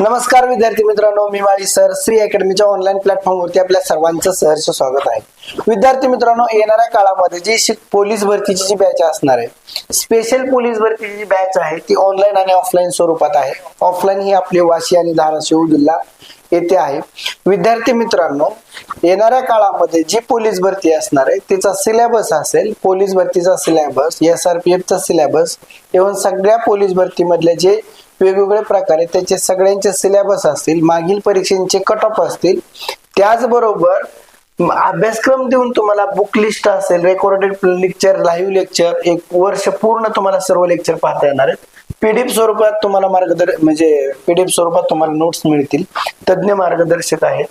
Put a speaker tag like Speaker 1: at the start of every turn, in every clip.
Speaker 1: नमस्कार विद्यार्थी मित्रांनो. मी माळी सर श्री अकॅडमीच्या ऑनलाईन प्लॅटफॉर्मवरती आपल्या सर्वांचं सहर्ष स्वागत आहे. विद्यार्थी मित्रांनो येणाऱ्या काळामध्ये जी शिक पोलीस भरतीची जी बॅच असणार आहे स्पेशल पोलीस भरतीची जी बॅच आहे ती ऑनलाईन आणि ऑफलाईन स्वरूपात आहे. ऑफलाईन ही आपली वाशी आणि धाराशिव जिल्हा येथे आहे. विद्यार्थी मित्रांनो येणाऱ्या काळामध्ये जी पोलीस भरती असणार आहे तिचा सिलेबस असेल पोलीस भरतीचा सिलेबस एस आर पी एफचा सिलेबस इव्हन सगळ्या पोलीस भरतीमधले जे वेगवेगळ्या प्रकारे त्याचे सगळ्यांचे सिलेबस असतील मागील परीक्षांचे कट ऑफ असतील. त्याचबरोबर अभ्यासक्रम देऊन तुम्हाला बुक लिस्ट असेल रेकॉर्डेड लेक्चर लाईव्ह लेक्चर एक वर्ष पूर्ण तुम्हाला सर्व लेक्चर पाहता येणार आहेत. पीडीएफ स्वरूपात तुम्हाला मार्गदर् म्हणजे पीडीएफ स्वरूपात तुम्हाला नोट्स मिळतील. तज्ज्ञ मार्गदर्शक आहेत.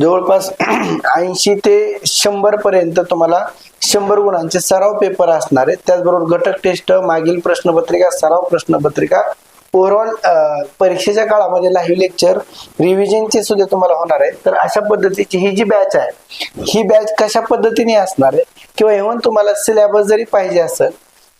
Speaker 1: जवळपास ऐंशी ते शंभर पर्यंत तुम्हाला शंभर गुणांचे सराव पेपर असणार आहेत. त्याचबरोबर घटक टेस्ट मागील प्रश्नपत्रिका सराव प्रश्नपत्रिका ओव्हरऑल परीक्षेच्या काळामध्ये लाईव्ह लेक्चर रिव्हिजनचे सुद्धा तुम्हाला होणार आहे तर अशा पद्धतीची ही जी बॅच आहे ही बॅच कशा पद्धतीने असणार आहे? किंवा इव्हन तुम्हाला सिलेबस जरी पाहिजे असेल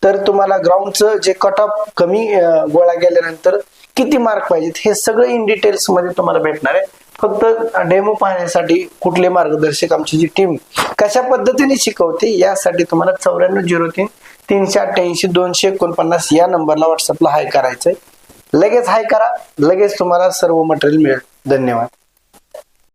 Speaker 1: तर तुम्हाला ग्राउंडचं जे कट ऑफ कमी गोळा गेल्यानंतर किती मार्क पाहिजेत हे सगळं इन डिटेल्समध्ये तुम्हाला भेटणार आहे. फक्त डेमो पाहण्यासाठी कुठले मार्गदर्शक आमची जी टीम कशा पद्धतीने शिकवते यासाठी तुम्हाला चौऱ्याण्णव झिरो तीन तीनशे अठ्ठ्याऐंशी दोनशे एकोणपन्नास या नंबरला व्हॉट्सअपला हाय करायचंय. लगेच हाय करा. लगेच तुम्हाला सर्व मटेरियल मिळेल. धन्यवाद.